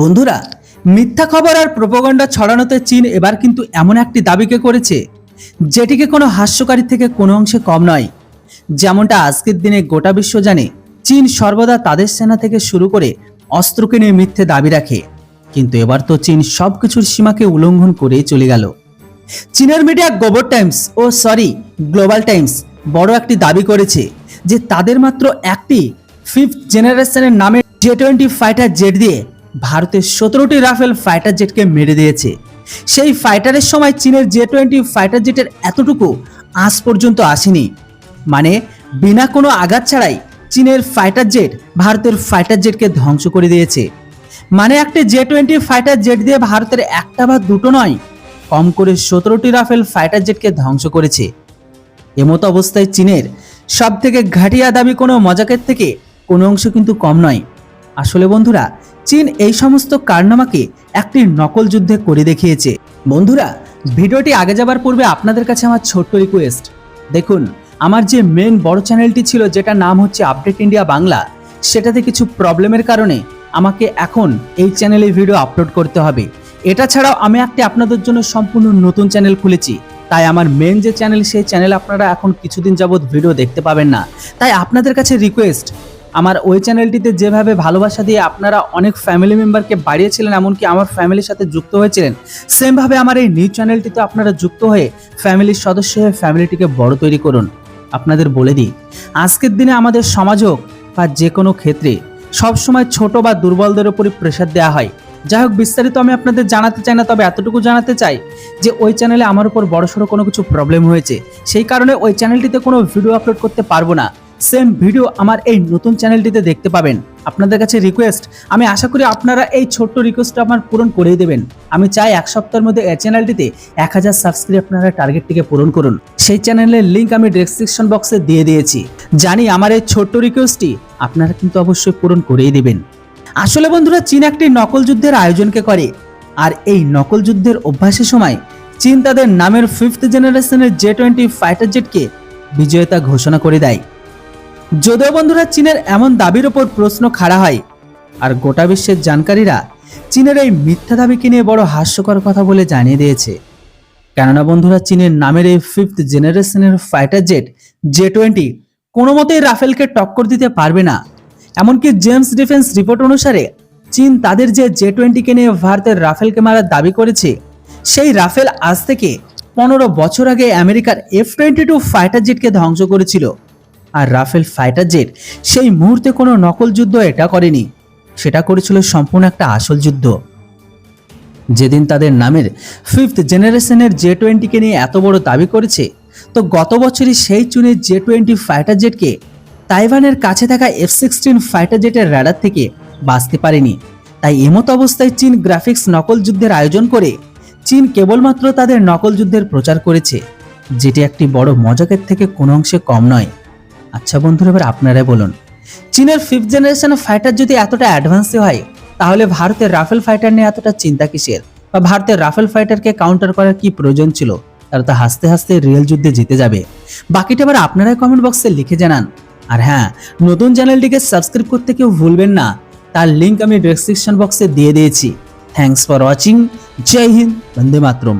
বন্ধুরা, মিথ্যা খবর আর প্রোপাগান্ডা ছড়ানোতে চীন এবার কিন্তু এমন একটি দাবিকে করেছে, যেটিকে কোনো হাস্যকারী থেকে কোনো অংশে কম নয়। যেমনটা আজকের দিনে গোটা বিশ্ব জানে, চীন সর্বদা তাদের সেনা থেকে শুরু করে অস্ত্রকে নিয়ে মিথ্যে দাবি রাখে। কিন্তু এবার তো চীন সব কিছুর সীমাকে উল্লঙ্ঘন করেই চলে গেল। চীনের মিডিয়া গোবর টাইমস, ও সরি, গ্লোবাল টাইমস, বড় একটি দাবি করেছে যে তাদের মাত্র একটি ফিফথ জেনারেশনের নামে জে টোয়েন্টি ফাইটার জেট দিয়ে ভারতের সতেরোটি রাফেল ফাইটার জেটকে মেরে দিয়েছে। সেই ফাইটারের সময় চীনের জে টোয়েন্টি ফাইটার জেটের এতটুকু আজ পর্যন্ত আসেনি। মানে বিনা কোনো আঘাত ছাড়াই চীনের ফাইটার জেট ভারতের ফাইটার জেটকে ধ্বংস করে দিয়েছে। মানে একটি জে টোয়েন্টি ফাইটার জেট দিয়ে ভারতের একটা বা দুটো নয়, কম করে সতেরোটি রাফেল ফাইটার জেটকে ধ্বংস করেছে। এমতো অবস্থায় চীনের সব থেকে ঘাটিয়া দাবি কোনো মজাকের থেকে কোনো অংশ কিন্তু কম নয়। আসলে বন্ধুরা চীন এই সমস্ত কারনামাকে একটি নকল যুদ্ধে করে দেখিয়েছে। বন্ধুরা, ভিডিওটি আগে যাবার পূর্বে আপনাদের কাছে আমার ছোট্ট রিকোয়েস্ট দেখুন, আমার যে মেন বড় চ্যানেলটি ছিল যেটা নাম হচ্ছে আপডেট ইন্ডিয়া বাংলা সেটাতে কিছু প্রবলেমের কারণে আমাকে এখন এই চ্যানেলে ভিডিও আপলোড করতে হবে। এটা ছাড়াও আমি একটি আপনাদের জন্য সম্পূর্ণ নতুন চ্যানেল খুলেছি। তাই আমার মেন যে চ্যানেল সেই চ্যানেল আপনারা এখন কিছুদিন যাবৎ ভিডিও দেখতে পাবেন না। তাই আপনাদের কাছে রিকোয়েস্ট আমার ওই চ্যানেলটিতে যেভাবে ভালোবাসা দিয়ে আপনারা অনেক ফ্যামিলি মেম্বারকে বাড়িয়েছিলেন, এমনকি আমার ফ্যামিলির সাথে যুক্ত হয়েছিলেন সেমভাবে আমার এই নিউজ চ্যানেলটিতে আপনারা যুক্ত হয়ে ফ্যামিলির সদস্য হয়ে ফ্যামিলিটিকে বড় তৈরি করুন। আপনাদের বলে দিই, আজকের দিনে আমাদের সমাজ হোক বা যে কোনো ক্ষেত্রে সবসময় ছোট বা দুর্বলদের উপরই প্রেশার দেওয়া হয়। যাই হোক, বিস্তারিত আমি আপনাদের জানাতে চাই না, তবে এতটুকু জানাতে চাই যে ওই চ্যানেলে আমার উপর বড়সড় কোনো কিছু প্রবলেম হয়েছে। সেই কারণে ওই চ্যানেলটিতে কোনো ভিডিও আপলোড করতে পারব না। সেম ভিডিও আমার এই নতুন চ্যানেলটিতে দেখতে পাবেন। আপনাদের কাছে রিকোয়েস্ট আমি আশা করি আপনারা এই ছোট্ট রিকোয়েস্টটা আমার পূরণ করেই দেবেন। আমি চাই এক সপ্তাহের মধ্যে এই চ্যানেলটিতে এক হাজার সাবস্ক্রাইব আপনারা টার্গেটটিকে পূরণ করুন। সেই চ্যানেলের লিঙ্ক আমি ডেসক্রিপশন বক্সে দিয়ে দিয়েছি। জানি আমার এই ছোট্ট রিকোয়েস্টটি আপনারা কিন্তু অবশ্যই পূরণ করেই দেবেন। আসলে বন্ধুরা, চীন একটি নকল যুদ্ধের আয়োজনকে করে। আর এই নকল যুদ্ধের অভ্যাসের সময় চীন তাদের নামের ফিফথ জেনারেশনের জে টোয়েন্টি ফাইটার জেটকে বিজয়তা ঘোষণা করে দেয়। যদিও বন্ধুরা চীনের এমন দাবির ওপর প্রশ্ন খাড়া হয়, আর গোটা বিশ্বের জানকারীরা চীনের এই মিথ্যা দাবিকে নিয়ে বড় হাস্যকর কথা বলে জানিয়ে দিয়েছে। কেননা বন্ধুরা, চীনের নামের এই ফিফথ জেনারেশনের ফাইটার জেট জে টোয়েন্টি কোনো মতেই রাফেলকে টক্কর দিতে পারবে না। এমনকি জেমস ডিফেন্স রিপোর্ট অনুসারে, চীন তাদের যে জে টোয়েন্টিকে নিয়ে ভারতের রাফেলকে মারার দাবি করেছে, সেই রাফেল আজ থেকে পনেরো বছর আগে আমেরিকার এফ টোয়েন্টি টু ফাইটার জেটকে ধ্বংস করেছিল। আর রাফেল ফাইটার জেট সেই মুহূর্তে কোনো নকল যুদ্ধ এটা করেনি। সেটা করেছিল সম্পূর্ণ একটা আসল যুদ্ধ। যেদিন তাদের নামের ফিফথ জেনারেশনের জে টোয়েন্টিকে নিয়ে এত বড় দাবি করেছে, তো গত বছরই সেই চুনের জে টোয়েন্টি ফাইটার জেটকে তাইওয়ানের কাছে থাকা এফ সিক্সটিন ফাইটার জেটের র্যাডার থেকে বাঁচতে পারেনি। তাই এমতো অবস্থায় চীন গ্রাফিক্স নকল যুদ্ধের আয়োজন করে চীন কেবলমাত্র তাদের নকল যুদ্ধের প্রচার করেছে, যেটি একটি বড় মজাকের থেকে কোনো অংশে কম নয়। আচ্ছা বন্ধুরা, এবার আপনারাই বলুন, চীনের ফিফথ জেনারেশন ফাইটার যদি এতটা অ্যাডভান্সই হয়, তাহলে ভারতের রাফেল ফাইটার নিয়ে এতটা চিন্তা কিসের? বা ভারতের রাফেল ফাইটারকে কাউন্টার করার কি প্রয়োজন ছিল? তারা তো হাসতে হাসতে রিয়েল যুদ্ধে জিতে যাবে। বাকিটা এবার আপনারাই কমেন্ট বক্সে লিখে জানান। আর হ্যাঁ নতুন চ্যানেলটিকে সাবস্ক্রাইব করতে কেউ ভুলবেন না। তার লিঙ্ক আমি ডেসক্রিপশন বক্সে দিয়ে দিয়েছি। থ্যাঙ্কস ফর ওয়াচিং জয় হিন্দ, বন্দে মাতরম।